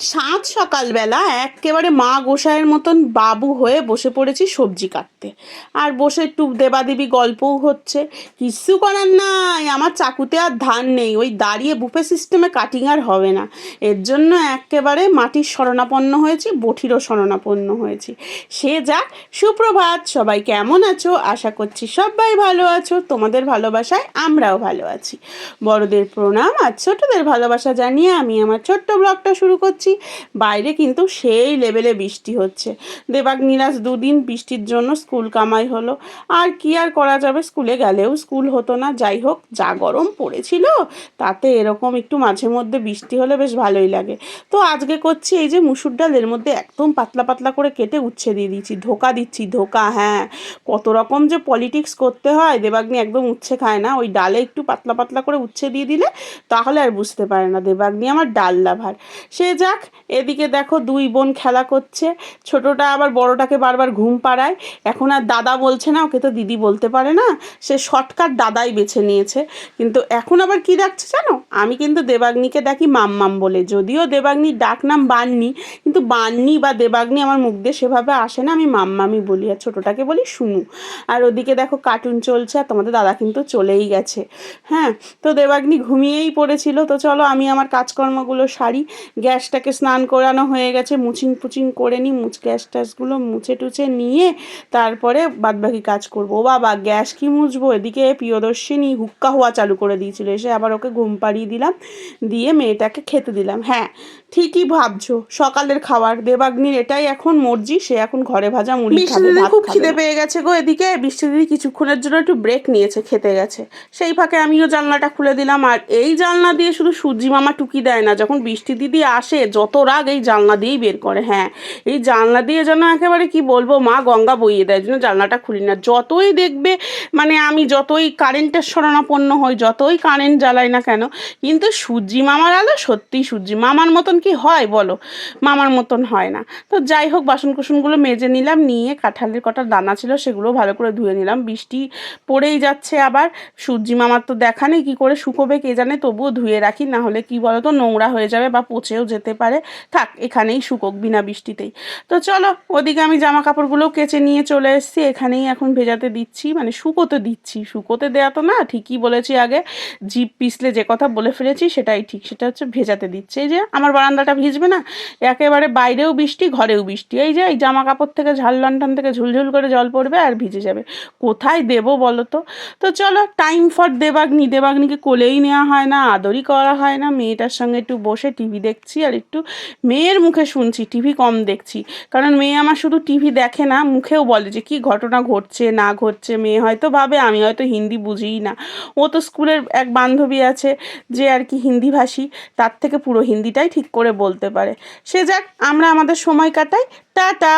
সাত সকালবেলা একেবারে মা গোসাইয়ের মতন বাবু হয়ে বসে পড়েছি সবজি কাটতে। আর বসে একটু দেবাদেবী গল্পও হচ্ছে। কিচ্ছু করার নাই, আমার চাকুতে আর ধান নেই, ওই দাঁড়িয়ে বুফে সিস্টেমে কাটিং আর হবে না। এর জন্য একেবারে মাটির শরণাপন্ন হয়েছি, বঠিরও শরণাপন্ন হয়েছি। সে যাক, সুপ্রভাত, সবাই কেমন আছো? আশা করছি সবাই ভালো আছো। তোমাদের ভালোবাসায় আমরাও ভালো আছি। বড়দের প্রণাম আর ছোটদের ভালোবাসা জানিয়ে আমি আমার ছোট্ট ব্লগটা শুরু করছি। বাইরে কিন্তু সেই লেভেলে বৃষ্টি হচ্ছে। দেবাগ্নিরাজ দুদিন বৃষ্টির জন্য স্কুল কামাই হলো। আর কি আর করা যাবে? স্কুলে গেলেও স্কুল হতো না। যাই হোক, যা গরম পড়েছিল, তাতে এরকম একটু মাঝে মধ্যে বৃষ্টি হলে বেশ ভালোই লাগে। তো আজকে করছি এই যে মুসুর ডাল, এর মধ্যে একদম পাতলা পাতলা করে কেটে উচ্ছে দিয়ে দিচ্ছি ধোকা দিচ্ছি, ধোকা হ্যাঁ। কত রকম যে পলিটিক্স করতে হয় দেবাগ্নি একদম উচ্ছে খায় না। ওই ডালে একটু পাতলা পাতলা করে উচ্ছে দিয়ে দিলে, তাহলে আর বুঝতে পারে না। দেবাগ্নি আমার ডাল লাভার। সে যাক এদিকে দেখো দুই বোন খেলা করছে। ছোটটা আবার বড়টাকে বারবার ঘুম পাড়ায়। এখন আর দাদা বলছে না, ওকে তো দিদি বলতে পারে না। সে শর্টকাট দাদাই বেছে নিয়েছে। কিন্তু এখন আবার কি ডাকছে জানো? আমি কিন্তু দেবাগ্নিকে ডাকি মাম্মাম বলে। যদিও দেবাগ্নির ডাক নাম বান্নি, কিন্তু বাননি বা দেবাগ্নি আমার মুখ দিয়ে সেভাবে আসে না, আমি মাম্মামি বলি। আর ছোটোটাকে বলি শুনু আর ওদিকে দেখো কার্টুন চলছে, আর তোমাদের দাদা কিন্তু চলেই গেছে। হ্যাঁ তো দেবাগ্নি ঘুমিয়েই পড়েছিল। তো চলো আমি আমার কাজকর্মগুলো সারি। গ্যাসটাকে স্নান করানো হয়ে গেছে মুচিং পুচিং করে নিই মুচ গ্যাস ট্যাসগুলো মুছে টুছে নিয়ে তারপরে বাদবাকি কাজ করব। ও বাবা, গ্যাস কি মুছবো? এদিকে প্রিয়দর্শিনী হুক্কা হওয়া চালু করে দিয়েছিল, এসে আবার ওকে ঘুম পাড়িয়ে দিলাম, দিয়ে মেয়েটাকে খেতে দিলাম। হ্যাঁ ঠিকই ভাবছ সকালের খাবার। দেবাগ্নির এটাই এখন মর্জি সে এখন ঘরে ভাজা মুড়ি খাবে খুব খিদে পেয়ে গেছে গো এদিকে বৃষ্টি দিদি কিছুক্ষণের জন্য একটু ব্রেক নিয়েছে খেতে গেছে। সেই ফাঁকে আমিও জানলাটা খুলে দিলাম আর এই জানলা দিয়ে শুধু সূর্যি মামা টুকি দেয় না যখন বৃষ্টি দিদি আসে যত রাগ এই জানলা দিয়েই বের করে হ্যাঁ। এই জানলা দিয়ে যেন একেবারে কি বলব মা গঙ্গা বইয়ে দেয় জন্য জানলাটা খুলি না। যতই দেখবে মানে আমি যতই কারেন্টের শরণাপন্ন হই যতই কারেন্ট জ্বালাই না কেন কিন্তু সূর্যি মামার আলো সত্যিই সূর্যি মামার মতন কি হয় বলো? মামার মতন হয় না। তো যাই হোক বাসন কুসনগুলো মেজে নিলাম, নিয়ে কাঁঠালের কটা দানা ছিল সেগুলো ভালো করে ধুয়ে নিলাম। বৃষ্টি পড়েই যাচ্ছে আবার। সূর্যি মামার তো দেখা নেই, কী করে শুকোবে কে জানে? তবুও ধুয়ে রাখি, না হলে কি বলো তো নোংরা হয়ে যাবে বা পচেও যেতে পারে। থাক, এখানেই শুকোক বিনা বৃষ্টিতেই। তো চলো, ওদিকে আমি জামা কাপড়গুলো কেচে নিয়ে চলে এসেছি। এখানেই এখন ভেজাতে দিচ্ছি মানে শুকোতে দিচ্ছি। শুকোতে দেওয়া তো না, ঠিকই বলেছি আগে। জিপ পিছলে যে কথা বলে ফেলেছি, সেটাই ঠিক, সেটা হচ্ছে ভেজাতে দিচ্ছে। এই যে, আমার বারান্দাটা ভিজবে না, একেবারে বাইরেও বৃষ্টি, ঘরেও বৃষ্টি। এই যে এই জামা কাপড় থেকে ঝাল লন্ঠন থেকে ঝুলঝুল করে জল পড়বে আর ভিজে যাবে। কোথায় দেবো বলো তো? তো চলো টাইম ফর দেবাগ্নি। দেবাগ্নিকে কোলেই নেওয়া হয় না, আদরই করা হয় না। মেয়েটার সঙ্গে একটু বসে টিভি দেখছি আর একটু মেয়ের মুখে শুনছি টিভি কম দেখছি। কারণ মেয়ে আমার শুধু টিভি দেখে না, মুখেও বলে যে কি ঘটনা ঘটছে, না ঘটছে। মেয়ে হয়তো ভাবে, আমি হয়তো হিন্দি বুঝিই না। ও তো স্কুলের এক বান্ধবী আছে, যে আর কি হিন্দি ভাষী, তার থেকে পুরো হিন্দিটাই ঠিক করে বলতে পারে। সে যাক আমরা আমাদের সময় কাটাই। টাটা!